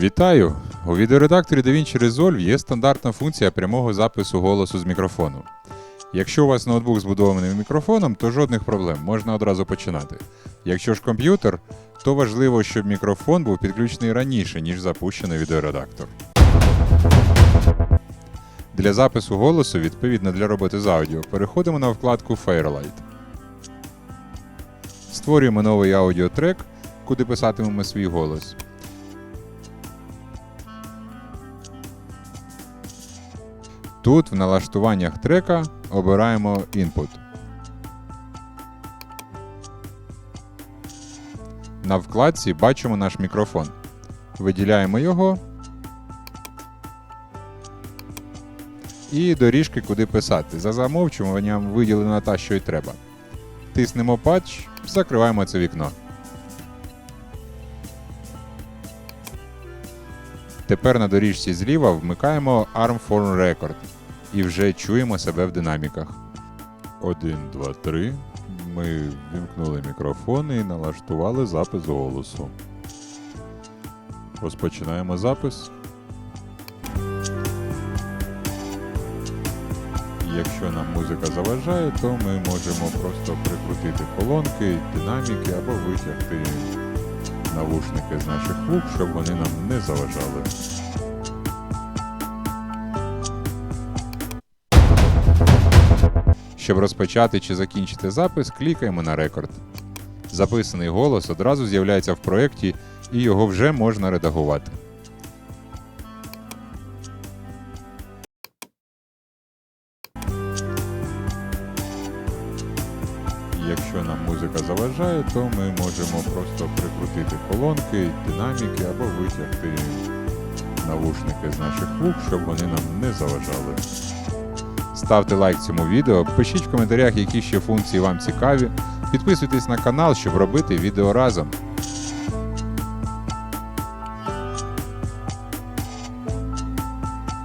Вітаю! У відеоредакторі DaVinci Resolve є стандартна функція прямого запису голосу з мікрофону. Якщо у вас ноутбук збудований мікрофоном, то жодних проблем, можна одразу починати. Якщо ж комп'ютер, то важливо, щоб мікрофон був підключений раніше, ніж запущений відеоредактор. Для запису голосу, відповідно для роботи з аудіо, переходимо на вкладку Fairlight. Створюємо новий аудіотрек, куди писатимемо свій голос. Тут в налаштуваннях трека обираємо Input. На вкладці бачимо наш мікрофон. Виділяємо його і доріжки, куди писати. За замовчуванням виділена та, що й треба. Тиснемо патч, закриваємо це вікно. Тепер на доріжці зліва вмикаємо Arm Form Record і вже чуємо себе в динаміках. 1, 2, 3. Ми вімкнули мікрофон і налаштували запис голосу. Розпочинаємо запис. Якщо нам музика заважає, то ми можемо просто прикрутити колонки, динаміки або витягти навушники з наших вух, щоб вони нам не заважали. Щоб розпочати чи закінчити запис, клікаємо на рекорд. Записаний голос одразу з'являється в проєкті і його вже можна редагувати. Якщо нам музика заважає, то ми можемо просто прикрутити колонки, динаміки або витягти навушники з наших вух, щоб вони нам не заважали. Ставте лайк цьому відео, пишіть в коментарях, які ще функції вам цікаві. Підписуйтесь на канал, щоб робити відео разом.